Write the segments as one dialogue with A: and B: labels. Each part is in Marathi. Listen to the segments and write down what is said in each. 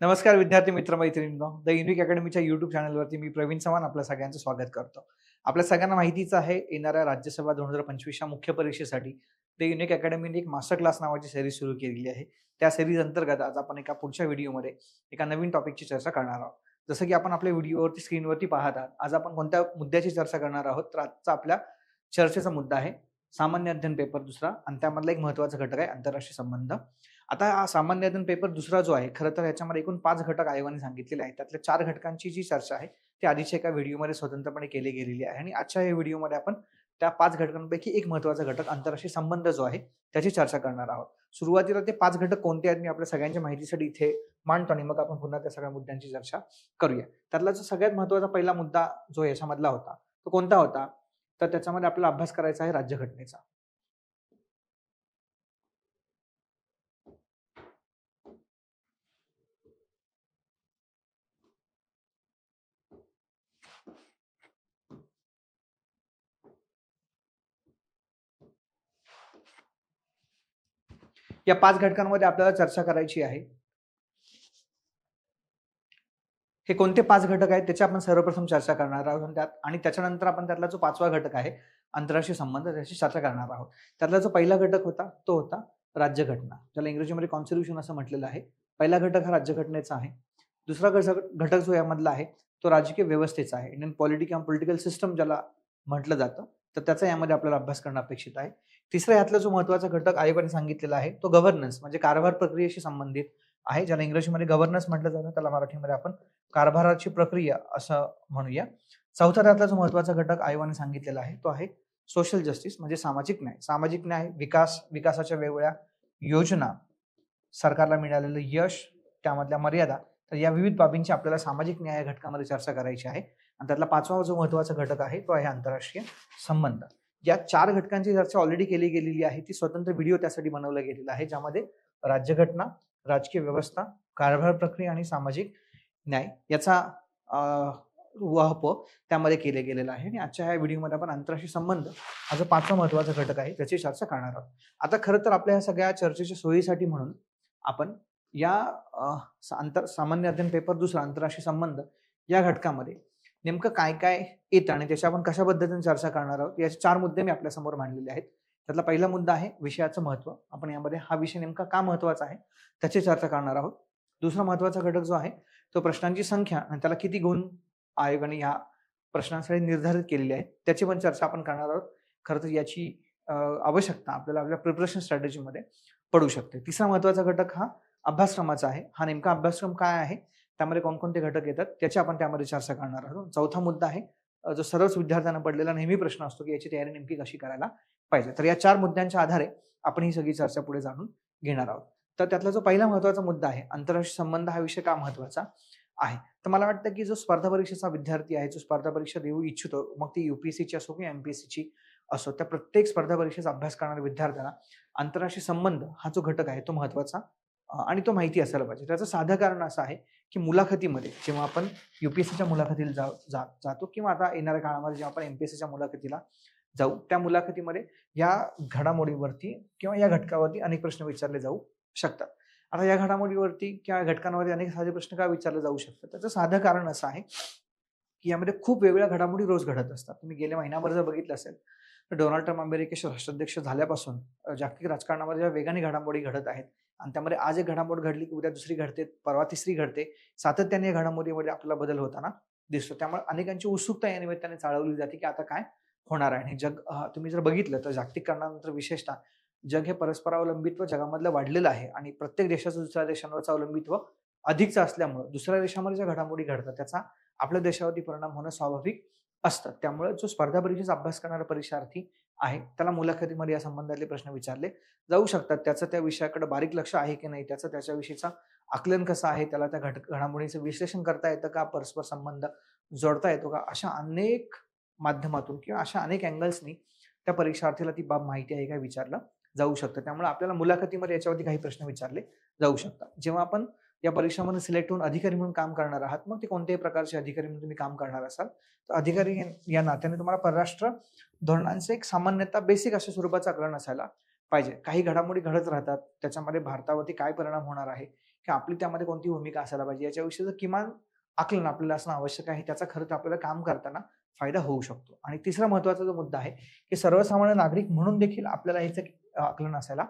A: नमस्कार विद्यार्थी मित्र मैत्रिणींनो द युनिक अकॅडमीच्या युट्यूब चॅनलवरती मी प्रवीण चव्हाण आपल्या सगळ्यांचं स्वागत करतो. आपल्या सगळ्यांना माहितीच आहे येणाऱ्या राज्यसभा दोन हजार पंचवीसच्या मुख्य परीक्षेसाठी द युनिक अकॅडमीने एक मास्टर क्लास नावाची सिरीज सुरू केलेली आहे. त्या सिरीज अंतर्गत आज आपण एका पुढच्या व्हिडिओमध्ये एका नवीन टॉपिकची चर्चा करणार आहोत. जसं की आपण आपल्या व्हिडिओवरती स्क्रीनवरती पाहत आहात आज आपण कोणत्या मुद्द्याची चर्चा करणार आहोत तर आजचा आपल्या चर्चेचा मुद्दा आहे सामान्य अध्ययन पेपर दुसरा आणि त्यामधला एक महत्त्वाचा घटक आहे आंतरराष्ट्रीय संबंध. आता हा सामान्य अध्ययन पेपर दुसरा जो आहे खरं तर याच्यामध्ये एकूण पाच घटक आयोगाने सांगितलेले आहेत. त्यातल्या चार घटकांची जी चर्चा आहे ती आधीच्या एका व्हिडिओमध्ये स्वतंत्रपणे केली गेलेली आहे. आणि आजच्या या व्हिडिओमध्ये आपण त्या पाच घटकांपैकी एक महत्त्वाचा घटक आंतरराष्ट्रीय संबंध जो आहे त्याची चर्चा करणार आहोत. सुरुवातीला ते पाच घटक कोणते आहेत मी आपल्या सगळ्यांच्या माहितीसाठी इथे मांडतो आणि मग आपण पुन्हा त्या सगळ्या मुद्द्यांची चर्चा करूया. त्यातला जो सगळ्यात महत्त्वाचा पहिला मुद्दा जो याच्यामधला होता तो कोणता होता? तर त्याच्यामध्ये आपल्याला अभ्यास करायचा आहे राज्यघटनेचा. या पाच घटकांमध्ये आपल्याला चर्चा करायची आहे. हे कोणते पाच घटक आहेत? त्याची आपण सर्वप्रथम चर्चा करणार आहोत त्यात आणि त्याच्यानंतर आपण त्यातला जो पाचवा घटक आहे आंतरराष्ट्रीय संबंध त्याची चर्चा करणार आहोत. त्यातला जो पहिला घटक होता तो होता राज्यघटना. ज्याला इंग्रजीमध्ये कॉन्स्टिट्यूशन असं म्हटलेलं आहे. पहिला घटक हा राज्यघटनेचा आहे. दुसरा घटक जो यामधला आहे तो राजकीय व्यवस्थेचा आहे. इंडियन पॉलिटिक किंवा पॉलिटिकल सिस्टम ज्याला म्हटलं जातं तर त्याचा यामध्ये आपल्याला अभ्यास करणं अपेक्षित आहे. तिसरा यातला जो महत्त्वाचा घटक आयोगाने सांगितलेला आहे तो गव्हर्नन्स म्हणजे कारभार प्रक्रियेशी संबंधित आहे. ज्याला इंग्रजीमध्ये गव्हर्नन्स म्हटलं जातं त्याला मराठीमध्ये आपण कारभाराची प्रक्रिया असं म्हणूया. चौथा त्यातला जो महत्त्वाचा घटक आयोगाने सांगितलेला आहे तो आहे सोशल जस्टिस म्हणजे सामाजिक न्याय. सामाजिक न्याय विकास विकासाच्या वेगवेगळ्या योजना सरकारला मिळालेलं यश त्यामधल्या मर्यादा तर या विविध बाबींची आपल्याला सामाजिक न्याय या घटकामध्ये चर्चा करायची आहे. आणि त्यातला पाचवा जो महत्त्वाचा घटक आहे तो आहे आंतरराष्ट्रीय संबंध. या चार घटकांची चर्चा ऑलरेडी केली गेलेली आहे ती स्वतंत्र व्हिडिओ त्यासाठी बनवला गेलेला आहे ज्यामध्ये राज्यघटना राजकीय व्यवस्था कारभार प्रक्रिया आणि सामाजिक न्याय याचा वाहप त्यामध्ये केले गेलेला आहे. आणि आजच्या ह्या व्हिडिओमध्ये आपण आंतरराष्ट्रीय संबंध हा जो पाचवा महत्त्वाचा घटक आहे त्याची चर्चा करणार आहोत. आता खरं तर आपल्या ह्या सगळ्या चर्चेच्या सोयीसाठी म्हणून आपण या आंतर सामान्य अध्ययन पेपर दुसरा आंतरराष्ट्रीय संबंध या घटकामध्ये नेमकं काय काय येतं आणि त्याच्या आपण कशा पद्धतीने चर्चा करणार आहोत याचे चार मुद्दे मी आपल्यासमोर मांडलेले आहेत. त्यातला पहिला मुद्दा आहे विषयाचं महत्त्व आपण यामध्ये हा विषय नेमका का महत्त्वाचा आहे त्याची चर्चा करणार आहोत. दुसरा महत्त्वाचा घटक जो आहे तो प्रश्नांची संख्या आणि त्याला किती गुण आयोगाने ह्या प्रश्नांसाठी निर्धारित केलेली आहे त्याची पण चर्चा आपण करणार आहोत. खरं तर याची आवश्यकता आपल्याला आपल्या प्रिपरेशन स्ट्रॅटेजीमध्ये पडू शकते. तिसरा महत्त्वाचा घटक हा अभ्यासक्रमाचा आहे. हा नेमका अभ्यासक्रम काय आहे? त्यामध्ये कोणकोणते घटक येतात त्याची आपण त्यामध्ये चर्चा करणार आहोत. चौथा मुद्दा आहे जो सर्वच विद्यार्थ्यांना पडलेला नेहमी प्रश्न असतो की याची तयारी नेमकी कशी करायला पाहिजे. तर या चार मुद्द्यांच्या आधारे आपण ही सगळी चर्चा पुढे जाणून घेणार आहोत. तर त्यातला जो पहिला महत्त्वाचा मुद्दा आहे आंतरराष्ट्रीय संबंध हा विषय का महत्त्वाचा आहे? तर मला वाटतं की जो स्पर्धा परीक्षेचा विद्यार्थी आहे जो स्पर्धा परीक्षा देऊ इच्छितो मग ती युपीएससीची असो किंवा एमपीएससीची असो त्या प्रत्येक स्पर्धा परीक्षेचा अभ्यास करणाऱ्या विद्यार्थ्यांना आंतरराष्ट्रीय संबंध हा जो घटक आहे तो महत्त्वाचा आणि तो माहिती असायला पाहिजे. त्याचं साधं कारण असं आहे की मुलाखतीमध्ये जेव्हा आपण युपीएससीच्या मुलाखतीला जा, जा जातो किंवा आता येणाऱ्या काळामध्ये जेव्हा आपण एमपीएससीच्या मुलाखतीला जाऊ त्या मुलाखतीमध्ये या घडामोडीवरती किंवा या घटकावरती अनेक प्रश्न विचारले जाऊ शकतात. आता या घडामोडीवरती किंवा घटकांवरती अनेक साधे प्रश्न का विचारले जाऊ शकतात? त्याचं साधं कारण असं आहे की यामध्ये खूप वेगवेगळ्या घडामोडी रोज घडत असतात. तुम्ही गेले महिनाभर जर बघितलं असेल तर डोनाल्ड ट्रम्प अमेरिकेचे राष्ट्राध्यक्ष झाल्यापासून जागतिक राजकारणामध्ये ज्या वेगाने घडामोडी घडत आहेत आणि त्यामध्ये आज एक घडामोड घडली की उद्या दुसरी घडते परवा तिसरी घडते. सातत्याने या घडामोडीमध्ये आपल्याला बदल होताना दिसतो. त्यामुळे अनेकांची उत्सुकता या निमित्ताने चालवली जाते की आता काय होणार आहे. आणि जग तुम्ही जर बघितलं तर जागतिकरणानंतर विशेषतः जग हे परस्परावलंबित्व जगामधलं वाढलेलं आहे आणि प्रत्येक देशाचं दुसऱ्या देशांवरचं अवलंबित्व अधिकचं असल्यामुळं दुसऱ्या देशामध्ये ज्या घडामोडी घडतात त्याचा आपल्या देशावरती परिणाम होणं स्वाभाविक असतं. त्यामुळे जो स्पर्धा परीक्षेचा अभ्यास करणारा परीक्षार्थी आहे. त्याला मुलाखतीमध्ये या संबंधातले प्रश्न विचारले. जाऊ शकतात. त्याचं त्या विषयाकडे बारीक लक्ष आहे की नाही? त्याचं त्याच्याविषयीचा आकलन कसं आहे? त्याला त्या घट घडामोडीचं विश्लेषण करता येतं का? परस्पर संबंध जोडता येतो का? अशा अनेक माध्यमातून किंवा अशा अनेक अँगल्सनी त्या परीक्षार्थीला ती बाब माहिती आहे का? विचारलं जाऊ शकतं. त्यामुळे आपल्याला मुलाखतीमध्ये याच्यावरती काही प्रश्न विचारले जाऊ शकतात. जेव्हा आपण या परीक्षामध्ये सिलेक्ट होऊन अधिकारी म्हणून काम करणार आहात. मग ते कोणत्याही प्रकारचे अधिकारी म्हणून तुम्ही काम करणार असाल. तर अधिकारी या नात्याने तुम्हाला परराष्ट्र धोरणांचे एक सामान्यतः बेसिक अशा स्वरूपाचं आकलन असायला पाहिजे. काही घडामोडी घडत राहतात. त्याच्यामध्ये भारतावरती काय परिणाम होणार आहे? की आपली त्यामध्ये कोणती भूमिका असायला पाहिजे? याच्याविषयीचं किमान आकलन आपल्याला असणं आवश्यक आहे त्याचा खरं तर आपल्याला काम करताना फायदा होऊ शकतो. आणि तिसरा महत्त्वाचा जो मुद्दा आहे की सर्वसामान्य नागरिक म्हणून देखील आपल्याला याचं आकलन असायला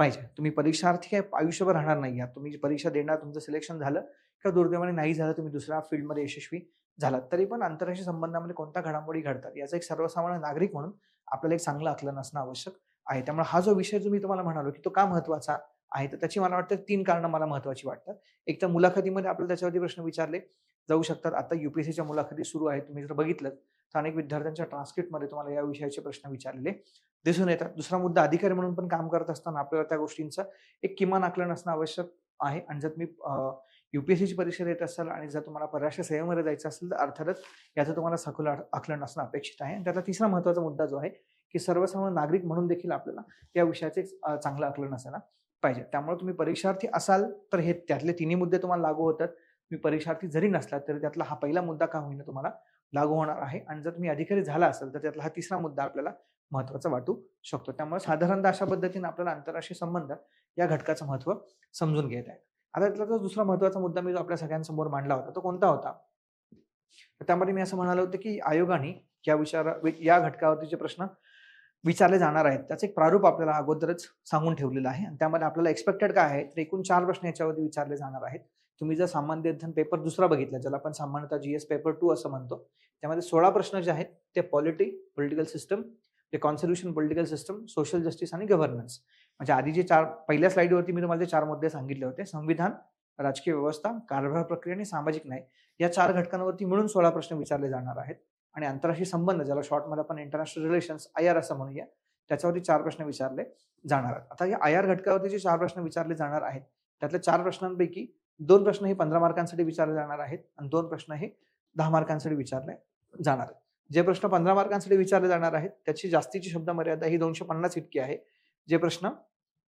A: पाहिजे. तुम्ही परीक्षार्थी काय आयुष्यभर राहणार नाही आहात. तुम्ही परीक्षा देणार तुमचं सिलेक्शन झालं किंवा दुर्दैवाने नाही झालं तुम्ही दुसऱ्या फील्डमध्ये यशस्वी झालात. तरी पण आंतरराष्ट्रीय संबंधामध्ये कोणत्या घडामोडी घडतात याचा एक सर्वसामान्य नागरिक म्हणून आपल्याला एक चांगलं आकलन असणं आवश्यक आहे. त्यामुळे हा जो विषय जो मी तुम्हाला म्हणालो की तो का महत्त्वाचा आहे तर त्याची मला वाटतं तीन कारणं मला महत्वाची वाटतात. एक तर मुलाखतीमध्ये आपल्याला त्याच्यावरती प्रश्न विचारले जाऊ शकतात. आता युपीएससीच्या मुलाखती सुरू आहेत. तुम्ही जर बघितलं तर अनेक विद्यार्थ्यांच्या ट्रान्सक्रिप्टमध्ये तुम्हाला या विषयाचे प्रश्न विचारलेले दिसून येतात. दुसरा मुद्दा अधिकारी म्हणून पण काम करत असताना आपल्याला त्या गोष्टींचं एक किमान आकलन असणं आवश्यक आहे. आणि जर तुम्ही युपीएससीची परीक्षा देत असाल आणि जर तुम्हाला परराष्ट्र सेवेमध्ये जायचं असेल तर अर्थातच याचं तुम्हाला सखोल आकलन असणं अपेक्षित आहे. आणि त्याचा तिसरा महत्त्वाचा मुद्दा जो आहे की सर्वसामान्य नागरिक म्हणून देखील आपल्याला या विषयाचे चांगलं आकलन असायला पाहिजे. त्यामुळे तुम्ही परीक्षार्थी असाल तर हे त्यातले तिन्ही मुद्दे तुम्हाला लागू होतात. तुम्ही परीक्षार्थी जरी नसलात तरी त्यातला हा पहिला मुद्दा का होईना तुम्हाला लागू होणार आहे. आणि जर तुम्ही अधिकारी झाला असेल तर त्यातला हा तिसरा मुद्दा आपल्याला महत्त्वाचा वाटू शकतो. त्यामुळे साधारणतः अशा पद्धतीने आपल्याला आंतरराष्ट्रीय संबंध या घटकाचं महत्त्व समजून घेत आहे आता त्यातला जो दुसरा महत्त्वाचा मुद्दा मी जो आपल्या सगळ्यांसमोर मांडला होता तो कोणता होता? तर त्यामध्ये मी असं म्हणालो होतं की आयोगाने या विचार या घटकावरतीचे प्रश्न विचारले जाणार आहेत त्याचं एक प्रारूप आपल्याला अगोदरच सांगून ठेवलेलं आहे. आणि त्यामध्ये आपल्याला एक्सपेक्टेड काय आहे तर एकूण चार प्रश्न याच्यावरती विचारले जाणार आहेत. तुम्ही जर सामान्य अध्ययन पेपर दुसरा बघितला ज्याला आपण सामान्यतः जीएस पेपर टू असं म्हणतो त्यामध्ये सोळा प्रश्न जे आहेत ते पॉलिटी पॉलिटिकल सिस्टम ते constitution political system social justice आणि गव्हर्नन्स म्हणजे आधी जे चार पहिल्या स्लाईडवरती मी तुम्हाला जे चार मुद्दे सांगितले होते संविधान राजकीय व्यवस्था कारभार प्रक्रिया आणि सामाजिक न्याय या चार घटकांवरती मिळून सोळा प्रश्न विचारले जाणार आहेत. आणि आंतरराष्ट्रीय संबंध ज्याला शॉर्टमध्ये आपण इंटरनॅशनल रिलेशन्स आय आर असं म्हणूया त्याच्यावरती चार प्रश्न विचारले जाणार आहेत. आता या आय आर घटकावरती जे चार प्रश्न विचारले जाणार आहेत त्यातल्या चार प्रश्नांपैकी दोन प्रश्न हे पंधरा मार्कांसाठी विचारले जाणार आहेत आणि दोन प्रश्न हे दहा मार्कांसाठी विचारले जाणार आहेत. जे प्रश्न पंधरा मार्कांसाठी विचारले जाणार आहेत त्याची जास्तीची शब्द मर्यादा ही दोनशे पन्नास इतकी आहे. जे प्रश्न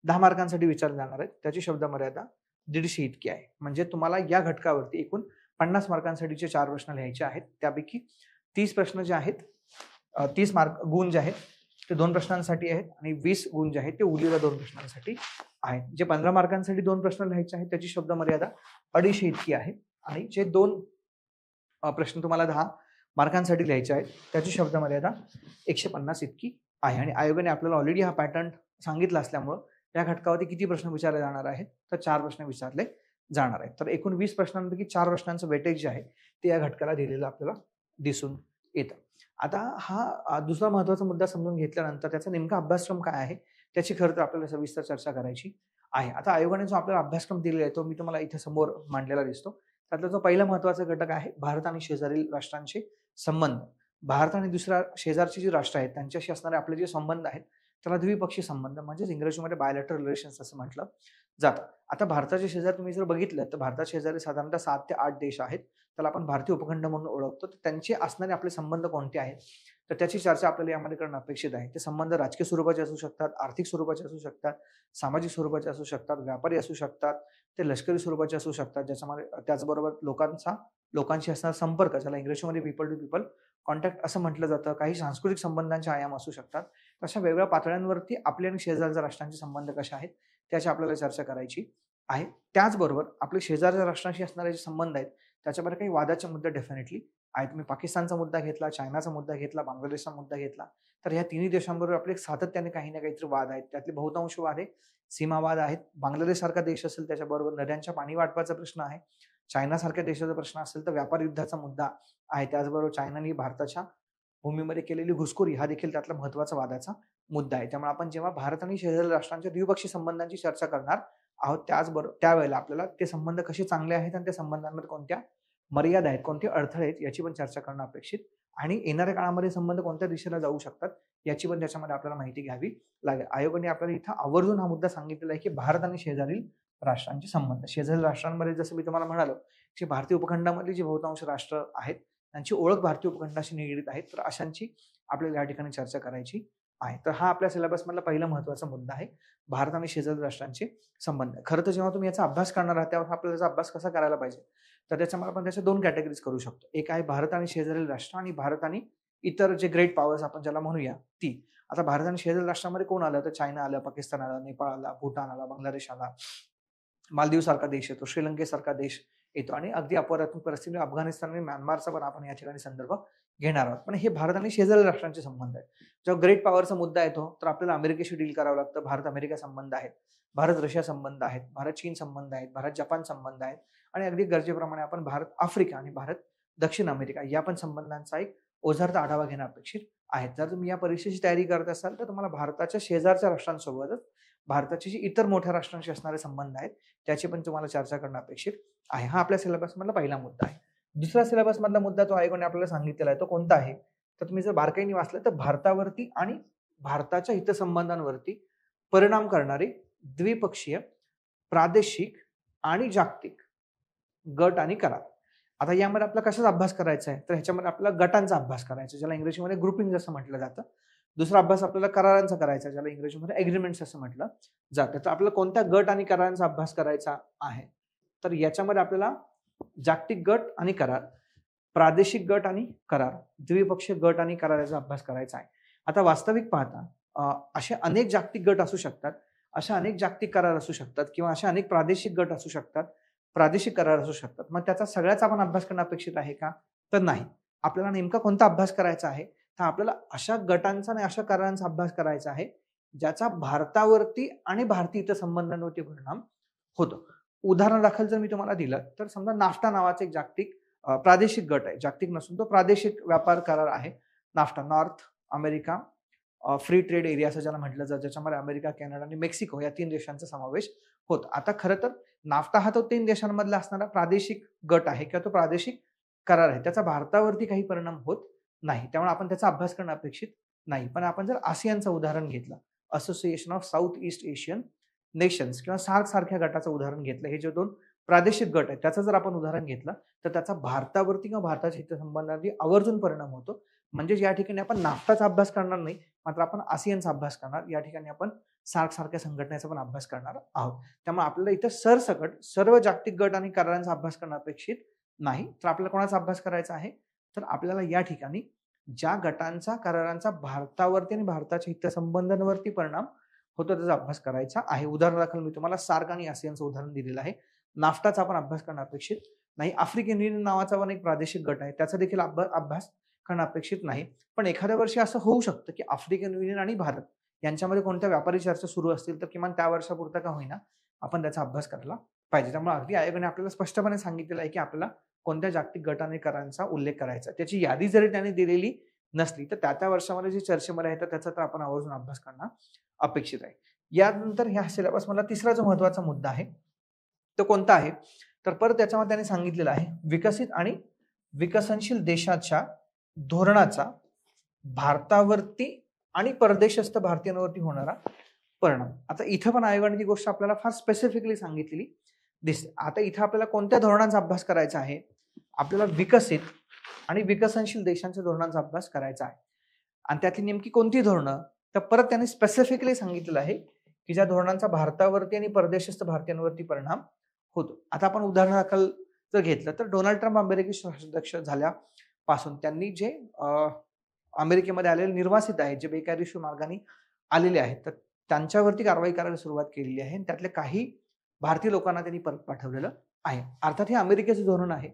A: दहा मार्कांसाठी विचारले जाणार आहेत त्याची शब्द मर्यादा दीडशे इतकी आहे. म्हणजे तुम्हाला या घटकावरती एकूण पन्नास मार्कांसाठीचे चार प्रश्न लिहायचे आहेत. त्यापैकी तीस प्रश्न जे आहेत तीस मार्क गुण जे आहेत ते दोन प्रश्नांसाठी आहेत आणि वीस गुण जे आहेत ते उरलेल्या दोन प्रश्नांसाठी आहेत. जे पंधरा मार्कांसाठी दोन प्रश्न लिहायचे आहेत त्याची शब्द मर्यादा अडीचशे इतकी आहे. आणि जे दोन प्रश्न तुम्हाला दहा मार्कांसाठी लिहायचे आहेत त्याची शब्द मर्यादा एकशे पन्नास इतकी आहे. आणि आयोगाने आपल्याला ऑलरेडी हा पॅटर्न सांगितला असल्यामुळं या घटकावरती किती प्रश्न विचारले जाणार आहेत तर चार प्रश्न विचारले जाणार आहेत. तर एकूण वीस प्रश्नांपैकी चार प्रश्नांचं वेटेज जे आहे ते या घटकाला दिलेलं आपल्याला दिसून येतं. आता हा दुसरा महत्त्वाचा मुद्दा समजून घेतल्यानंतर त्याचा नेमका अभ्यासक्रम काय आहे? त्याची खरं तर आपल्याला सविस्तर चर्चा करायची आहे. आता आयोगाने जो आपल्याला अभ्यासक्रम दिलेला आहे तो मी तुम्हाला इथे समोर मांडलेला दिसतो. त्यातला जो पहिला महत्त्वाचा घटक आहे भारत आणि शेजारील राष्ट्रांचे संबंध. भारत आणि दुसऱ्या शेजारची जी राष्ट्र आहेत त्यांच्याशी असणारे आपले जे संबंध आहेत त्याला द्विपक्षीय संबंध म्हणजेच इंग्रजीमध्ये बायोलेटर रिलेशन्स असं म्हटलं. जातं आता भारताच्या शेजारी तुम्ही जर बघितलं तर भारताच्या शेजारी साधारणतः सात ते आठ देश आहेत. त्याला आपण भारतीय उपखंड म्हणून ओळखतो. तर त्यांचे असणारे आपले संबंध कोणते आहेत? तर त्याची चर्चा आपल्याला यामध्ये करणं अपेक्षित आहे. ते संबंध राजकीय स्वरूपाचे असू शकतात आर्थिक स्वरूपाचे असू शकतात सामाजिक स्वरूपाचे असू शकतात व्यापारी असू शकतात ते लष्करी स्वरूपाचे असू शकतात. ज्याच्यामध्ये त्याचबरोबर लोकांचा लोकांशी असणारा संपर्क ज्याला इंग्रजीमध्ये पीपल टू पीपल कॉन्टॅक्ट असं म्हटलं जातं. काही सांस्कृतिक संबंधांचे आयाम असू शकतात. अशा वेगवेगळ्या पातळ्यांवरती आपले आणि शेजारच्या राष्ट्रांचे संबंध कसे आहेत त्याची आपल्याला चर्चा करायची आहे. त्याचबरोबर आपले शेजारच्या राष्ट्रांशी असणारे जे संबंध आहेत त्याच्यामध्ये काही वादाचे मुद्दे डेफिनेटली आहेत. मी पाकिस्तानचा मुद्दा घेतला चायनाचा मुद्दा घेतला बांगलादेशचा मुद्दा घेतला तर ह्या तिन्ही देशांबरोबर आपले सातत्याने काही ना काहीतरी वाद आहेत. त्यातले बहुतांश वाद आहे सीमावाद आहेत. बांगलादेश सारखा देश असेल त्याच्याबरोबर नद्यांच्या पाणी वाटपाचा प्रश्न आहे. चायनासारख्या देशाचा प्रश्न असेल तर व्यापार युद्धाचा मुद्दा आहे. त्याचबरोबर चायनाने भारताच्या भूमीमध्ये केलेली घुसखोरी हा देखील त्यातला महत्त्वाचा वादाचा मुद्दा आहे. त्यामुळे आपण जेव्हा भारत आणि शेजारी राष्ट्रांच्या द्विपक्षीय संबंधांची चर्चा करणार आहोत त्याचबरोबर त्यावेळेला आपल्याला ते संबंध कसे चांगले आहेत आणि त्या संबंधांमध्ये कोणत्या मर्यादा आहेत कोणते अडथळे आहेत याची पण चर्चा करणं अपेक्षित आणि येणाऱ्या काळामध्ये संबंध कोणत्या दिशेला जाऊ शकतात याची पण त्याच्यामध्ये आपल्याला माहिती घ्यावी लागेल. आयोगाने आपल्याला इथं आवर्जून हा मुद्दा सांगितलेला आहे की भारत आणि शेजारील राष्ट्रांचे संबंध. शेजारील राष्ट्रांमध्ये जसं मी तुम्हाला म्हणालो की भारतीय उपखंडामधली जी बहुतांश राष्ट्र आहेत त्यांची ओळख भारतीय उपखंडाशी निगडीत आहेत तर अशांची आपल्याला या ठिकाणी चर्चा करायची आहे. तर हा आपल्या सिलेबसमधला पहिला महत्त्वाचा मुद्दा आहे भारत आणि शेजारी राष्ट्रांचे संबंध. खरं तर जेव्हा तुम्ही याचा अभ्यास करणार आहात तेव्हा आपल्याला त्याचा अभ्यास कसा करायला पाहिजे? तर त्याच्यामुळे आपण त्याच्या दोन कॅटेगरीज करू शकतो. एक आहे भारत आणि शेजारील राष्ट्र आणि भारत आणि इतर जे ग्रेट पॉवर्स आपण ज्याला म्हणूया ती. आता भारत आणि शेजारी राष्ट्रामध्ये कोण आलं? तर चायना आलं पाकिस्तान आलं नेपाळ आला भूटान आला बांगलादेश आला. मालदीव सारखा देश येतो श्रीलंकेसारखा देश येतो. आणि अगदी अपवादात्मक परिस्थिती अफगाणिस्तान आणि म्यानमारचा पण आपण या ठिकाणी संदर्भ घेणार आहोत. पण हे भारत आणि शेजारी राष्ट्रांचे संबंध आहेत. जेव्हा ग्रेट पॉवरचा मुद्दा येतो तर आपल्याला अमेरिकेशी डील करावं लागतं. भारत अमेरिका संबंध आहेत. भारत रशिया संबंध आहेत. भारत चीन संबंध आहेत. भारत जपान संबंध आहेत. आणि अगदी गरजेप्रमाणे आपण भारत आफ्रिका आणि भारत दक्षिण अमेरिका या पण संबंधांचा एक ओझारता आढावा घेणं अपेक्षित आहे. जर तुम्ही या परीक्षेची तयारी करत असाल तर तुम्हाला भारताच्या शेजारच्या राष्ट्रांसोबतच भारताचे जे इतर मोठ्या राष्ट्रांशी असणारे संबंध आहेत त्याची पण तुम्हाला चर्चा करणं अपेक्षित आहे. हा आपल्या सिलेबसमधला पहिला मुद्दा आहे. दुसरा सिलेबसमधला मुद्दा तो आयोगाने आपल्याला सांगितलेला आहे तो कोणता आहे? तर तुम्ही जर बारकाईने वाचलं तर भारतावरती आणि भारताच्या हितसंबंधांवरती परिणाम करणारे द्विपक्षीय प्रादेशिक आणि जागतिक गट आणि करार. आता यामध्ये आपला कशाचा अभ्यास करायचा आहे? तर ह्याच्यामध्ये आपल्याला गटांचा अभ्यास करायचा ज्याला इंग्रजीमध्ये ग्रुपिंग जसं म्हटलं जातं. दुसरा अभ्यास आपल्याला करारांचा करायचा ज्याला इंग्रजीमध्ये एग्रीमेंट्स असं म्हटलं जातं. तर आपल्याला कोणत्या गट आणि करारांचा अभ्यास करायचा आहे? तर याच्यामध्ये आपल्याला जागतिक गट आणि करार प्रादेशिक गट आणि करार द्विपक्षीय गट आणि कराराचा अभ्यास करायचा आहे. आता वास्तविक पाहता असे अनेक जागतिक गट असू शकतात अशा अनेक जागतिक करार असू शकतात किंवा अशा अनेक प्रादेशिक गट असू शकतात प्रादेशिक करार असू शकतात. मग त्याचा सगळ्याचा आपण अभ्यास करणं अपेक्षित आहे का? तर नाही. आपल्याला नेमका कोणता अभ्यास करायचा आहे? तर आपल्याला अशा गटांचा आणि अशा करारांचा अभ्यास करायचा आहे ज्याचा भारतावरती आणि भारतीय इतर संबंधांवरती परिणाम होतो. उदाहरण दाखल जर मी तुम्हाला दिलं तर समजा नाफ्टा नावाचा एक जागतिक प्रादेशिक गट आहे. जागतिक नसून तो प्रादेशिक व्यापार करार आहे. NAFTA North America free trade area असं ज्याला म्हटलं जातं ज्याच्यामध्ये अमेरिका कॅनडा आणि मेक्सिको या तीन देशांचा समावेश होतो. आता खरं तर नाफ्टा हा तो तीन देशांमधला असणारा प्रादेशिक गट आहे किंवा तो प्रादेशिक करार आहे. त्याचा भारतावरती काही परिणाम होत नाही. त्यामुळे आपण त्याचा अभ्यास करणं अपेक्षित नाही. पण आपण जर आसियानचं उदाहरण घेतलं Association of South East Asian Nations किंवा सार्क सारख्या गटाचं उदाहरण घेतलं. हे जे दोन प्रादेशिक गट आहेत त्याचं जर आपण उदाहरण घेतलं तर त्याचा भारतावरती किंवा भारताच्या हितसंबंधावरती आवर्जून परिणाम होतो. म्हणजेच या ठिकाणी आपण नाफ्टाचा अभ्यास करणार नाही मात्र आपण आसियनचा अभ्यास करणार. या ठिकाणी आपण सार्क सारख्या संघटनेचा पण अभ्यास करणार आहोत. त्यामुळे आपल्याला इथं सरसकट सर्व जागतिक गट आणि करारांचा अभ्यास करणं अपेक्षित नाही. तर आपल्याला कोणाचा अभ्यास करायचा आहे? तर आपल्याला या ठिकाणी ज्या गटांचा करारांचा भारतावरती आणि भारताच्या हितसंबंधांवरती परिणाम होतो त्याचा अभ्यास करायचा आहे. उदाहरणादाखल मी तुम्हाला सार्क आणि आसियानचं उदाहरण दिलेलं आहे. नाफ्टाचा आपण अभ्यास करणं अपेक्षित नाही. आफ्रिकन युनियन नावाचा पण एक प्रादेशिक गट आहे. त्याचा देखील अभ्यास करणं अपेक्षित नाही. पण एखाद्या वर्षी असं होऊ शकतं की आफ्रिकन युनियन आणि भारत यांच्यामध्ये कोणत्या व्यापारी चर्चा सुरू असतील तर किमान त्या वर्षापुरता का होईना आपण त्याचा अभ्यास करायला पाहिजे. त्यामुळे अगदी आयोगाने आपल्याला स्पष्टपणे सांगितलेलं आहे की आपल्याला कोणत्या जागतिक गट आणि उल्लेख करायचा त्याची यादी जरी त्याने दिलेली नसली तर त्या त्या वर्षामध्ये जे चर्चेमध्ये येतं त्याचा तर आपण आवर्जून अभ्यास करणं अपेक्षित आहे. यानंतर ह्या सिलेबस मला तिसरा जो महत्त्वाचा मुद्दा आहे तो कोणता आहे? तर परत त्याच्यामध्ये त्याने सांगितलेलं आहे विकसित आणि विकसनशील देशाच्या धोरणाचा भारतावरती आणि परदेशस्थ भारतीयांवरती होणारा परिणाम. आता इथं पण आयोगाने ती गोष्ट आपल्याला फार स्पेसिफिकली सांगितलेली दिसते. आता इथं आपल्याला कोणत्या धोरणांचा अभ्यास करायचा आहे? आपल्याला विकसित आणि विकसनशील देशांच्या धोरणांचा अभ्यास करायचा आहे. आणि त्यातली नेमकी कोणती धोरणं? तर परत त्यांनी स्पेसिफिकली सांगितलेलं आहे की ज्या धोरणांचा भारतावरती आणि परदेशस्थ भारतीयांवरती परिणाम होतो. आता आपण उदाहरणादाखल जर घेतलं तर डोनाल्ड ट्रम्प अमेरिकेचे राष्ट्राध्यक्ष झाल्यापासून त्यांनी जे अमेरिकेमध्ये आलेले निर्वासित आहेत जे बेकायदेशीर मार्गाने आलेले आहेत तर त्यांच्यावरती कारवाई करायला सुरुवात केलेली आहे आणि त्यातले काही भारतीय लोकांना त्यांनी परत पाठवलेलं आहे. अर्थात हे अमेरिकेचं धोरण आहे.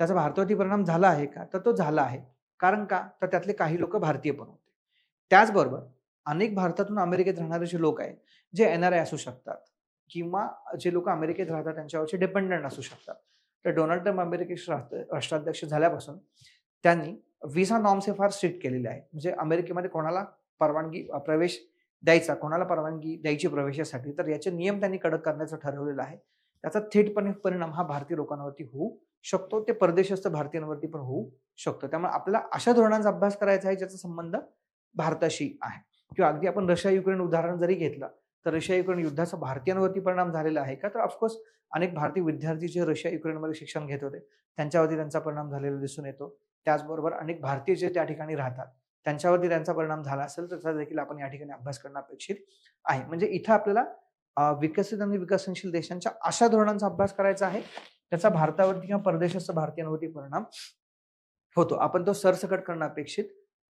A: त्याचा भारतावरती परिणाम झाला आहे का? तर तो झाला आहे. कारण का? तर त्यातले काही लोक भारतीय पण होते. त्याचबरोबर अनेक भारतातून अमेरिकेत राहणारे जे लोक आहेत जे एन आर आय असू शकतात किंवा जे लोक अमेरिकेत राहतात त्यांच्यावरचे डिपेंडंट असू शकतात. तर डोनाल्ड ट्रम्प अमेरिकेचे राष्ट्र- राष्ट्राध्यक्ष झाल्यापासून त्यांनी व्हिसा नॉर्म्स हे फार स्ट्रिक्ट केलेले आहे म्हणजे अमेरिकेमध्ये कोणाला परवानगी प्रवेश द्यायचा कोणाला परवानगी द्यायची प्रवेशासाठी तर याचे नियम त्यांनी कडक करण्याचं ठरवलेलं आहे. त्याचा थेटपणे परिणाम हा भारतीय लोकांवरती होऊ शकतो ते परदेशस्थ भारतीयांवरती पण होऊ शकतो. त्यामुळे आपल्याला अशा धोरणांचा अभ्यास करायचा आहे ज्याचा संबंध भारताशी आहे. किंवा अगदी आपण रशिया युक्रेन उदाहरण जरी घेतलं तर रशिया युक्रेन युद्धाचा भारतीयांवरती परिणाम झालेला आहे का? तर ऑफकोर्स अनेक भारतीय विद्यार्थी जे रशिया युक्रेनमध्ये शिक्षण घेत होते त्यांच्यावरती त्यांचा परिणाम झालेला दिसून येतो. त्याचबरोबर अनेक भारतीय जे त्या ठिकाणी राहतात त्यांच्यावरती त्यांचा परिणाम झाला असेल तर त्याचा देखील आपण या ठिकाणी अभ्यास करणं अपेक्षित आहे. म्हणजे इथं आपल्याला विकसित आणि विकसनशील देशांच्या अशा धोरणांचा अभ्यास करायचा आहे त्याचा भारतावरती किंवा परदेशस्थ भारतीयांवरती परिणाम होतो. आपण तो सरसकट करणं अपेक्षित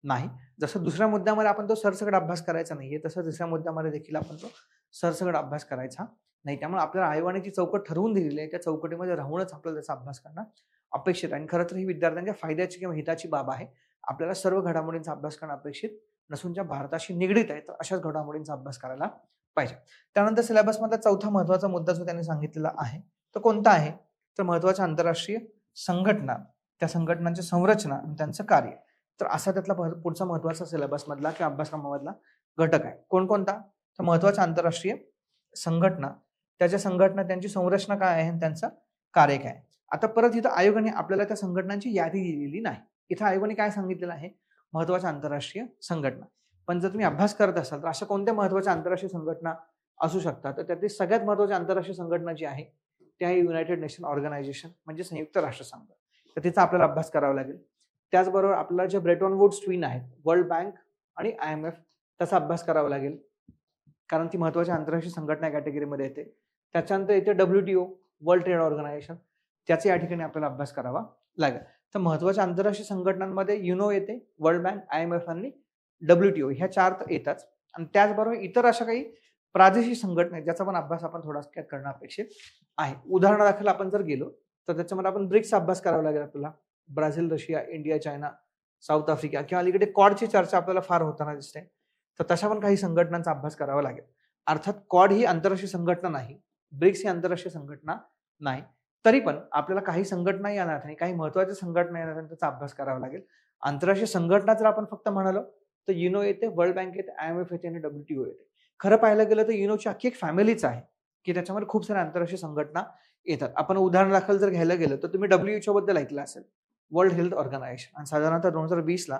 A: नाही. जसं दुसऱ्या मुद्द्यामध्ये आपण तो सरसकट अभ्यास करायचा नाहीये तसं दुसऱ्या मुद्द्यामध्ये देखील आपण तो सरसकट अभ्यास करायचा नाही. त्यामुळे आपल्याला आयोगाने जी चौकट ठरवून दिलेली आहे त्या चौकटीमध्ये राहूनच आपल्याला त्याचा अभ्यास करणं अपेक्षित आहे. आणि खरं तर ही विद्यार्थ्यांच्या फायद्याची किंवा हिताची बाब आहे. आपल्याला सर्व घडामोडींचा अभ्यास करणं अपेक्षित नसून ज्या भारताशी निगडीत आहे तर अशाच घडामोडींचा अभ्यास करायला पाहिजे. त्यानंतर सिलेबसमधला चौथा महत्त्वाचा मुद्दा जो त्यांनी सांगितलेला आहे तो कोणता आहे? तर महत्त्वाच्या आंतरराष्ट्रीय संघटना. त्या संघटनांची संरचना आणि त्यांचं कार्य. तर असा त्यातला पुढचा महत्त्वाचा सिलेबसमधला किंवा अभ्यासक्रमामधला घटक आहे. कोणकोणता? तर महत्त्वाच्या आंतरराष्ट्रीय संघटना. त्याच्या संघटना त्यांची संरचना काय आहे आणि त्यांचं कार्य काय आहे. आता परत इथं आयोगाने आपल्याला त्या संघटनांची यादी दिलेली नाही. इथं आयोगाने काय सांगितलेलं आहे? महत्त्वाच्या आंतरराष्ट्रीय संघटना. पण जर तुम्ही अभ्यास करत असाल तर अशा कोणत्या महत्त्वाच्या आंतरराष्ट्रीय संघटना असू शकतात? तर त्यातली सगळ्यात महत्वाची आंतरराष्ट्रीय संघटना जी आहे त्या आहे युनायटेड नेशन ऑर्गनायझेशन म्हणजे संयुक्त राष्ट्रसंघ. तर तिचा आपल्याला अभ्यास करावा लागेल. त्याचबरोबर आपल्याला जे ब्रेटॉन वूड्स ट्विन आहेत वर्ल्ड बँक आणि आय एम एफ त्याचा अभ्यास करावा लागेल. कारण ती महत्त्वाच्या आंतरराष्ट्रीय संघटना कॅटेगरीमध्ये येते. त्याच्यानंतर येते W T O World Trade Organization त्याचा या ठिकाणी आपल्याला अभ्यास करावा लागेल. तर महत्त्वाच्या आंतरराष्ट्रीय संघटनांमध्ये युनो येते World Bank I M F आणि डब्ल्यू टी ओ ह्या चार तर येतात आणि त्याचबरोबर इतर अशा काही प्रादेशिक संघटना आहेत ज्याचा पण अभ्यास आपण थोडा करणं अपेक्षित आहे. उदाहरणादाखल आपण जर गेलो तर त्याच्यामध्ये आपण ब्रिक्सचा अभ्यास करावा लागेल आपल्याला. Brazil Russia India China South Africa किंवा अलीकडे कॉडची चर्चा आपल्याला फार होताना दिसते. तर तशा पण काही संघटनांचा अभ्यास करावा लागेल. अर्थात कॉड ही आंतरराष्ट्रीय संघटना नाही. ब्रिक्स ही आंतरराष्ट्रीय संघटना नाही. तरी पण आपल्याला काही संघटना येणार नाही काही महत्त्वाच्या संघटना येणार नात्याने त्याचा अभ्यास करावा लागेल. आंतरराष्ट्रीय संघटना जर आपण फक्त म्हणालो तर युनो येते वर्ल्ड बँक येते आय एम एफ येते आणि डब्ल्यूटीओ येते. खरं पाहायला गेलं तर युनोची अख्खी एक फॅमिलीच आहे की त्याच्यामध्ये खूप साऱ्या आंतरराष्ट्रीय संघटना येतात. आपण उदाहरण दाखल जर घ्यायला गेलं तर तुम्ही डब्ल्यूएचओ बद्दल ऐकलं असेल. World Health Organization. आणि साधारणतः दोन हजार वीसला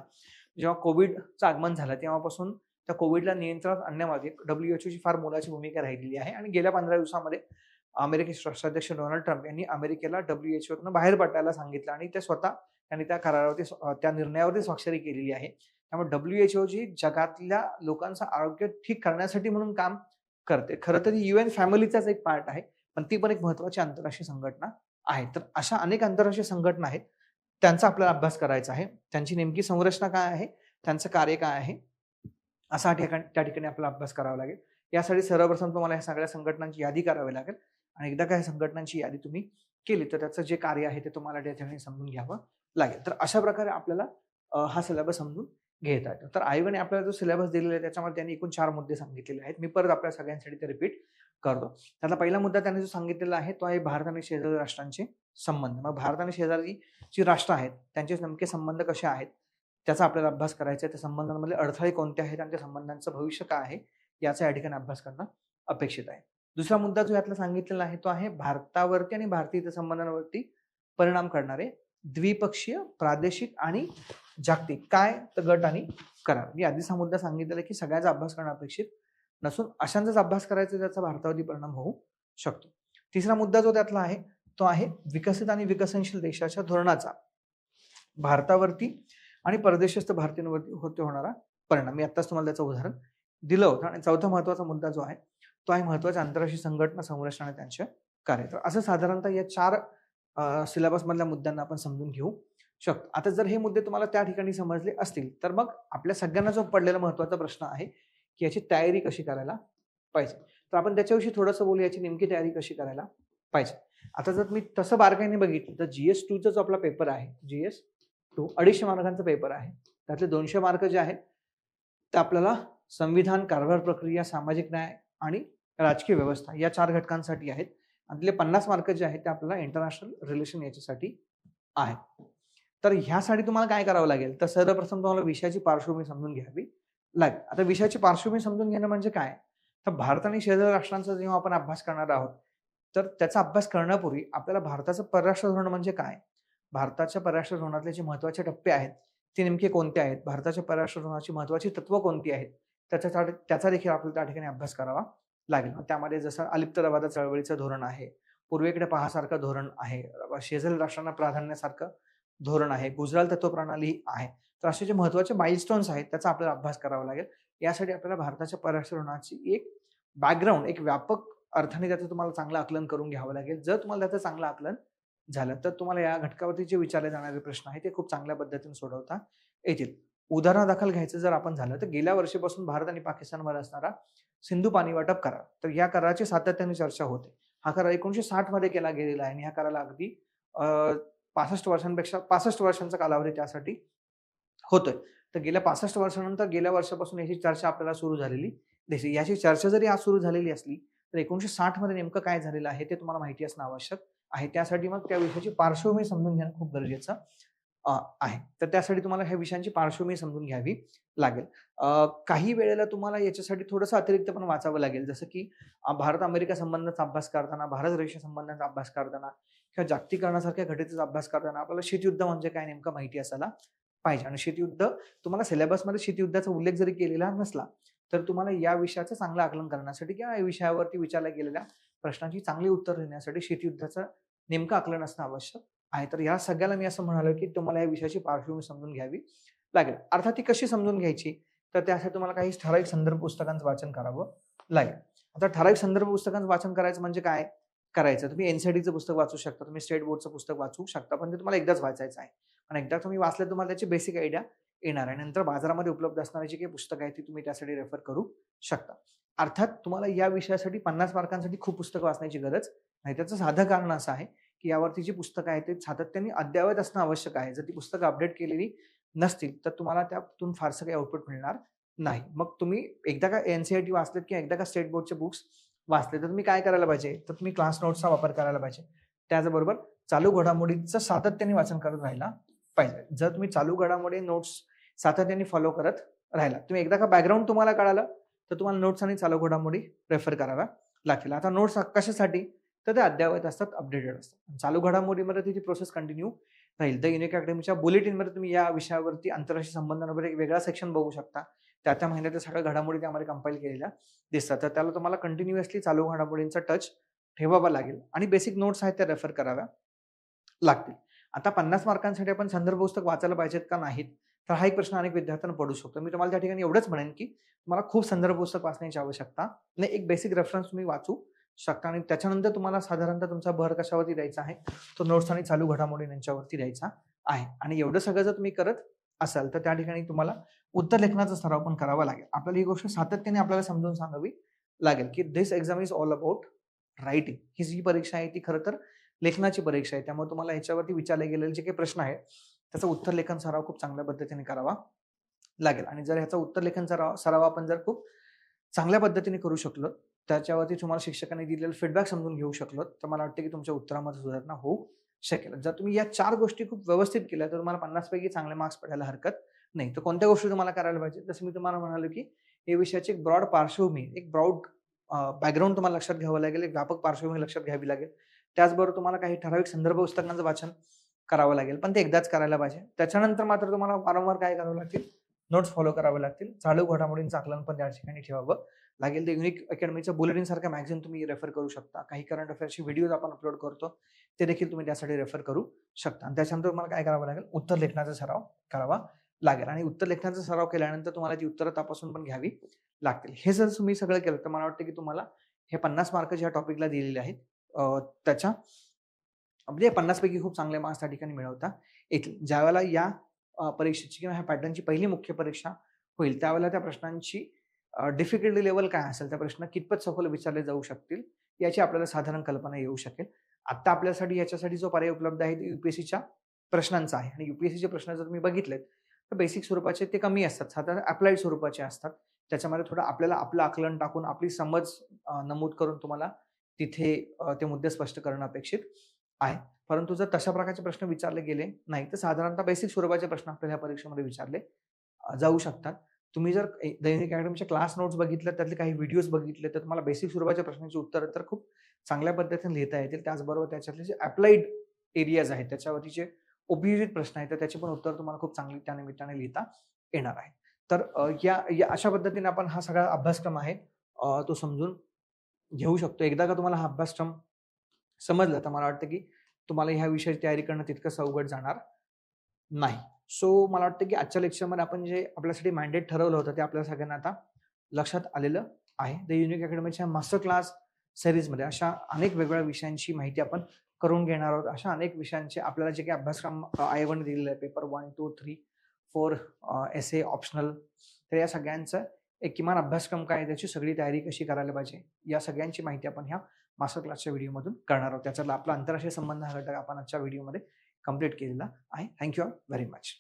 A: जेव्हा कोविडचं आगमन झालं तेव्हापासून त्या कोविडला नियंत्रणात आणण्यामध्ये डब्ल्यू एच फार मोलाची भूमिका राहिलेली आहे. आणि गेल्या पंधरा दिवसामध्ये अमेरिकेचे राष्ट्राध्यक्ष डोनाल्ड ट्रम्प यांनी अमेरिकेला डब्ल्यू एच बाहेर पडायला सांगितलं आणि ते स्वतः त्यांनी त्या करारावरती त्या निर्णयावरती स्वाक्षरी केलेली आहे. त्यामुळे डब्ल्यू एच जी जगातल्या लोकांचं आरोग्य ठीक करण्यासाठी म्हणून काम करते. खरं तर युएन फॅमिलीचाच एक पार्ट आहे पण ती पण एक महत्वाची आंतरराष्ट्रीय संघटना आहे. तर अशा अनेक आंतरराष्ट्रीय संघटना आहेत त्यांचा आपल्याला अभ्यास करायचा आहे. त्यांची नेमकी संरचना काय आहे? त्यांचं कार्य काय आहे? असा ठिकाण त्या ठिकाणी आपला अभ्यास करावा लागेल. यासाठी सर्वप्रथम तुम्हाला ह्या सगळ्या संघटनांची यादी करावी लागेल. आणि एकदा काय संघटनांची यादी तुम्ही केली तर त्याचं जे कार्य आहे ते तुम्हाला त्या ठिकाणी समजून घ्यावं लागेल. तर अशा प्रकारे आपल्याला हा सिलेबस समजून घेता येतो. तर आयोगाने आपल्याला जो सिलेबस दिलेला आहे त्याच्यामध्ये त्यांनी एकूण चार मुद्दे सांगितलेले आहेत. मी परत आपल्या सगळ्यांसाठी ते रिपीट करतो. त्यातला पहिला मुद्दा त्यांनी जो सांगितलेला आहे तो आहे भारत आणि शेजारी राष्ट्रांचे संबंध. मग भारत आणि शेजारी जी राष्ट्र आहेत त्यांचे नेमके संबंध कसे आहेत त्याचा आपल्याला अभ्यास करायचा आहे. त्या संबंधांमधले अडथळे कोणते आहेत आणि त्या संबंधांचं भविष्य काय आहे याचा या ठिकाणी अभ्यास करणं अपेक्षित आहे. दुसरा मुद्दा जो यातला सांगितलेला आहे तो आहे भारतावरती आणि भारतीय संबंधांवरती परिणाम करणारे द्विपक्षीय प्रादेशिक आणि जागतिक काय तर गट आणि करार. मी आधीच हा मुद्दा सांगितलेला की सगळ्याचा अभ्यास करणं अपेक्षित नसून अशांचाच अभ्यास करायचा त्याचा भारतावरती परिणाम होऊ शकतो. तिसरा मुद्दा जो त्यातला आहे तो आहे विकसित आणि विकसनशील देशाच्या धोरणाचा. भारतावरती आणि परदेशस्थ भारतीयांवरती होते होणारा परिणाम. मी आत्ताच तुम्हाला त्याचं उदाहरण दिलं होतं आणि चौथा महत्त्वाचा मुद्दा जो आहे तो आहे महत्त्वाचा आंतरराष्ट्रीय संघटना संरक्षण आणि त्यांचे कार्य तर असं साधारणतः या चार सिलेबस मधल्या मुद्द्यांना आपण समजून घेऊ शकतो. आता जर हे मुद्दे तुम्हाला त्या ठिकाणी समजले असतील तर मग आपल्या सगळ्यांना जो पडलेला महत्त्वाचा प्रश्न आहे की याची तयारी कशी करायला पाहिजे? तर आपण त्याच्याविषयी थोडंसं बोलू याची नेमकी तयारी कशी करायला पाहिजे? आता जर मी तसं बारकाईने बघितलं तर जीएस टूचा जो आपला पेपर आहे जीएस टू अडीचशे मार्कांचा पेपर आहे त्यातले दोनशे मार्क जे आहेत ते आपल्याला संविधान कारभार प्रक्रिया सामाजिक न्याय आणि राजकीय व्यवस्था या चार घटकांसाठी आहेत. आणि पन्नास मार्क जे आहेत ते आपल्याला इंटरनॅशनल रिलेशन याच्यासाठी आहेत. तर ह्यासाठी तुम्हाला काय करावं लागेल? तर सर्वप्रथम तुम्हाला विषयाची पार्श्वभूमी समजून घ्यावी लागेल. आता विषयाची पार्श्वभूमी समजून घेणं म्हणजे काय? तर भारत आणि शेजारी राष्ट्रांचा जेव्हा आपण अभ्यास करणार आहोत तर त्याचा अभ्यास करण्यापूर्वी आपल्याला भारताचं परराष्ट्र धोरण म्हणजे काय? भारताच्या परराष्ट्र धोरणातले जे महत्त्वाचे टप्पे आहेत ते नेमके कोणते आहेत? भारताच्या परराष्ट्र धोरणाची महत्वाची तत्व कोणती आहेत? त्याचा त्याचा देखील आपल्याला त्या ठिकाणी अभ्यास करावा लागेल. मग त्यामध्ये जसं अलिप्तदवादा चळवळीचं धोरण आहे पूर्वेकडे पहासारखं धोरण आहे शेजारी राष्ट्रांना प्राधान्यासारखं धोरण आहे गुजराल तत्व प्रणाली आहे. तर असे जे महत्त्वाचे माइलस्टोन्स आहेत त्याचा आपल्याला अभ्यास करावा लागेल. यासाठी आपल्याला भारताच्या परराष्ट्र धोरणाची एक बॅकग्राऊंड एक व्यापक अर्थाने त्याचं तुम्हाला चांगलं आकलन करून घ्यावं लागेल. जर तुम्हाला त्याचं चांगलं आकलन झालं तर तुम्हाला या घटकावरती जे विचारले जाणारे प्रश्न आहेत ते खूप चांगल्या पद्धतीने सोडवता येतील. उदाहरणादाखल घ्यायचं जर आपण झालं तर गेल्या वर्षीपासून भारत आणि पाकिस्तानवर असणारा सिंधू पाणी वाटप करार. तर या कराराची सातत्याने चर्चा होते. हा करार एकोणीशे साठमध्ये केला गेलेला आहे आणि ह्या कराराला अगदी पासष्ट वर्षांपेक्षा पासष्ट वर्षांचा कालावधी त्यासाठी होतोय. तर गेल्या पासष्ट वर्षानंतर गेल्या वर्षापासून याची चर्चा आपल्याला सुरू झालेली. दिसते याची चर्चा जरी आज सुरू झालेली असली तर एकोणीशे साठमध्ये नेमकं काय झालेलं आहे ते तुम्हाला माहिती असणं आवश्यक आहे. त्यासाठी मग त्या विषयाची पार्श्वभूमी समजून घेणं खूप गरजेचं आहे. तर त्यासाठी तुम्हाला ह्या विषयांची पार्श्वभूमी समजून घ्यावी लागेल. काही वेळेला तुम्हाला याच्यासाठी थोडंसं अतिरिक्त पण वाचावं लागेल. जसं की भारत अमेरिका संबंधाचा अभ्यास करताना भारत रशिया संबंधाचा अभ्यास करताना किंवा जागतिकरणासारख्या घटनेचा अभ्यास करताना आपल्याला शीतयुद्ध म्हणजे काय नेमकं माहिती असायला पाहिजे. आणि शीतयुद्ध तुम्हाला सिलेबसमध्ये शीतयुद्धाचा उल्लेख जरी केलेला नसला तर तुम्हाला या विषयाचं चांगलं आकलन करण्यासाठी किंवा या विषयावरती विचारल्या गेलेल्या प्रश्नांची चांगली उत्तर देण्यासाठी शेतीयुद्धाचं नेमकं आकलन असणं आवश्यक आहे. तर या सगळ्याला मी असं म्हणालो की तुम्हाला या विषयाची पार्श्वभूमी समजून घ्यावी लागेल. अर्थात ती कशी समजून घ्यायची? तर त्यासाठी तुम्हाला काही ठराविक संदर्भ पुस्तकांचं वाचन करावं लागेल. आता ठराविक संदर्भ पुस्तकांचं वाचन करायचं म्हणजे काय? करायचं. तुम्ही एनसीडीचं पुस्तक वाचू शकता. तुम्ही स्टेट बोर्डचं पुस्तक वाचू शकता. पण ते तुम्हाला एकदाच वाचायचं आहे. आणि एकदा तुम्ही वाचलं तुम्हाला त्याची बेसिक आयडिया येणार आहे नंतर बाजारामध्ये उपलब्ध असणारी जी काही पुस्तकं आहेत ती तुम्ही त्यासाठी रेफर करू शकता. अर्थात तुम्हाला या विषयासाठी पन्नास मार्कांसाठी खूप पुस्तकं वाचण्याची गरज नाही त्याचं साधं कारण असं आहे की यावरती जी पुस्तकं आहेत ते सातत्याने अद्ययावत असणं आवश्यक आहे. जर ती पुस्तकं अपडेट केलेली नसतील तर तुम्हाला त्यातून फारसं काही आउटपुट मिळणार नाही. मग तुम्ही एकदा का एनसीआयटी वाचलेत किंवा एकदा का स्टेट बोर्डचे बुक्स वाचले तर तुम्ही काय करायला पाहिजे? तर तुम्ही क्लास नोट्सचा वापर करायला पाहिजे. त्याचबरोबर चालू घडामोडीचं सातत्याने वाचन करत राहिला पाहिजे. जर तुम्ही चालू घडामोडी नोट्स सातत्याने फॉलो करत राहिला तुम्ही एकदा का बॅकग्राऊंड तुम्हाला कळालं तर तुम्हाला नोट्स आणि चालू घडामोडी रेफर कराव्या लागतील. आता नोट्स कशासाठी? तर ते अद्ययावत असतात अपडेटेड असतात. चालू घडामोडीमध्ये तिची प्रोसेस कंटिन्यू राहील. द युनिक अकॅडमीच्या बुलेटिनमध्ये तुम्ही या विषयावरती आंतरराष्ट्रीय संबंधांवर एक वेगळा सेक्शन बघू शकता. त्या त्या महिन्यात सगळ्या घडामोडी त्यामध्ये कंपाईल केलेल्या दिसतात. तर त्याला तुम्हाला कंटिन्युअसली चालू घडामोडींचा टच ठेवावा लागेल. आणि बेसिक नोट्स आहेत त्या रेफर कराव्या लागतील. आता पन्नास मार्कांसाठी आपण संदर्भ पुस्तक वाचायला पाहिजेत का नाहीत? तर हा एक प्रश्न अनेक विद्यार्थ्यांना पडू शकतो. मी तुम्हाला त्या ठिकाणी एवढंच म्हणेन की तुम्हाला खूप संदर्भ पुस्तक वाचण्याची आवश्यकता. नाही एक बेसिक रेफरन्स तुम्ही वाचू शकता आणि त्याच्यानंतर तुम्हाला साधारणतः तुमचा भर कशावरती द्यायचा आहे? तो नोट्स आणि चालू घडामोडी यांच्यावरती द्यायचा आहे. आणि एवढं सगळं जर तुम्ही करत असाल तर त्या ठिकाणी तुम्हाला उत्तर लेखनाचा सराव पण करावा लागेल. आपल्याला ही गोष्ट सातत्याने आपल्याला समजून सांगावी लागेल की this exam is all about writing ही जी परीक्षा आहे ती खरं तर लेखनाची परीक्षा आहे. त्यामुळे तुम्हाला याच्यावरती विचारले गेलेले जे काही प्रश्न आहेत त्याचा उत्तर लेखन सराव खूप चांगल्या पद्धतीने करावा लागेल. आणि जर ह्याचा उत्तर लेखन सराव सराव आपण जर खूप चांगल्या पद्धतीने करू शकलो त्याच्यावरती तुम्हाला शिक्षकांनी दिलेलं फीडबॅक समजून घेऊ शकलो तर मला वाटतं की तुमच्या उत्तरामध्ये सुधारणा होऊ शकेल. जर तुम्ही या चार गोष्टी खूप व्यवस्थित केल्या तर तुम्हाला पन्नासपैकी चांगले मार्क्स पडायला हरकत नाही. तर कोणत्या गोष्टी तुम्हाला करायला पाहिजे? जसं मी तुम्हाला म्हणालो की या विषयाची एक ब्रॉड पार्श्वभूमी एक ब्रॉड बॅकग्राऊंड तुम्हाला लक्षात घ्यावं लागेल एक व्यापक पार्श्वभूमी लक्षात घ्यावी लागेल. त्याचबरोबर तुम्हाला काही ठराविक संदर्भ पुस्तकांचं वाचन करावं लागेल. पण ते एकदाच करायला पाहिजे. त्याच्यानंतर मात्र तुम्हाला वारंवार काय करावं लागतील? नोट्स फॉलो करावे लागतील. चालू घडामोडींचं आकलन पण त्या ठिकाणी ठेवावं लागेल. ते युनिक अकॅडमीचं बुलेटिन सारखं मॅगझिन तुम्ही रेफर करू शकता. काही करंट अफेअर्सचे व्हिडिओज आपण अपलोड करतो ते देखील तुम्ही त्यासाठी रेफर करू शकता. आणि त्याच्यानंतर तुम्हाला काय करावं लागेल? उत्तर लेखनाचा सराव करावा लागेल. आणि उत्तर लेखनाचा सराव केल्यानंतर तुम्हाला ती उत्तरं तपासून पण घ्यावी लागतील. हे जर तुम्ही सगळं केलं तर मला वाटतं की तुम्हाला हे पन्नास मार्क ज्या टॉपिकला दिलेले आहेत. त्याच्या म्हणजे पन्नासपैकी खूप चांगले मार्क्स त्या ठिकाणी मिळवता. येतील ज्यावेळेला या परीक्षेची किंवा ह्या पॅटर्नची पहिली मुख्य परीक्षा होईल त्यावेळेला त्या प्रश्नांची डिफिकल्टी लेवल काय असेल त्या प्रश्न कितपत सखोल विचारले जाऊ शकतील याची आपल्याला साधारण कल्पना येऊ शकेल. आता आपल्यासाठी याच्यासाठी जो पर्याय उपलब्ध आहे ते युपीएससीच्या प्रश्नांचा आहे. आणि युपीएससीचे प्रश्न जर तुम्ही बघितलेत तर बेसिक स्वरूपाचे ते कमी असतात. साधारण अप्लाइड स्वरूपाचे असतात. त्याच्यामध्ये थोडं आपल्याला आपलं आकलन टाकून आपली समज नमूद करून तुम्हाला तिथे ते मुद्दे स्पष्ट करणं अपेक्षित आहे. परंतु जर तशा प्रकारचे प्रश्न विचारले गेले नाही तर साधारणतः बेसिक स्वरूपाचे प्रश्न आपल्याला या परीक्षेमध्ये विचारले जाऊ शकतात. तुम्ही जर दैनिक अकॅडमीचे क्लास नोट्स बघितले त्यातले काही व्हिडिओज बघितले तर तुम्हाला बेसिक स्वरूपाच्या प्रश्नांची उत्तरं तर खूप चांगल्या पद्धतीने लिहिता येतील. त्याचबरोबर त्याच्यातले जे अप्लाइड एरियाज आहेत त्याच्यावरती जे उपयोजित प्रश्न आहेत तर त्याचे पण उत्तर तुम्हाला खूप चांगली त्या निमित्ताने लिहिता येणार आहे. तर या या अशा पद्धतीने आपण हा सगळा अभ्यासक्रम आहे तो समजून घेऊ शकतो. एकदा का तुम्हाला हा अभ्यासक्रम समजला तर मला वाटतं की तुम्हाला ह्या विषयाची तयारी करणं तितकंच अवघड जाणार नाही. सो मला वाटतं की आजच्या लेक्चरमध्ये आपण जे आपल्यासाठी मॅन्डेट ठरवलं होतं ते आपल्या सगळ्यांना आता लक्षात आलेलं आहे. द युनिक अकॅडमीच्या मास्टर क्लास सिरीजमध्ये अशा अनेक वेगवेगळ्या विषयांची माहिती आपण करून घेणार आहोत. अशा अनेक विषयांचे आपल्याला जे काही अभ्यासक्रम आय वन दिलेलं आहे paper one two three four essay optional तर या सगळ्यांचं एक किमान अभ्यासक्रम काय आहे, त्याची सगळी तयारी कशी करायला पाहिजे? या सगळ्यांची माहिती आपण ह्या मास्टर क्लासच्या व्हिडिओमधून करणार आहोत. त्याचा आपला आंतरराष्ट्रीय संबंध हा घटक आपण आजच्या व्हिडिओमध्ये कंप्लीट केलेला आहे. Thank you all very much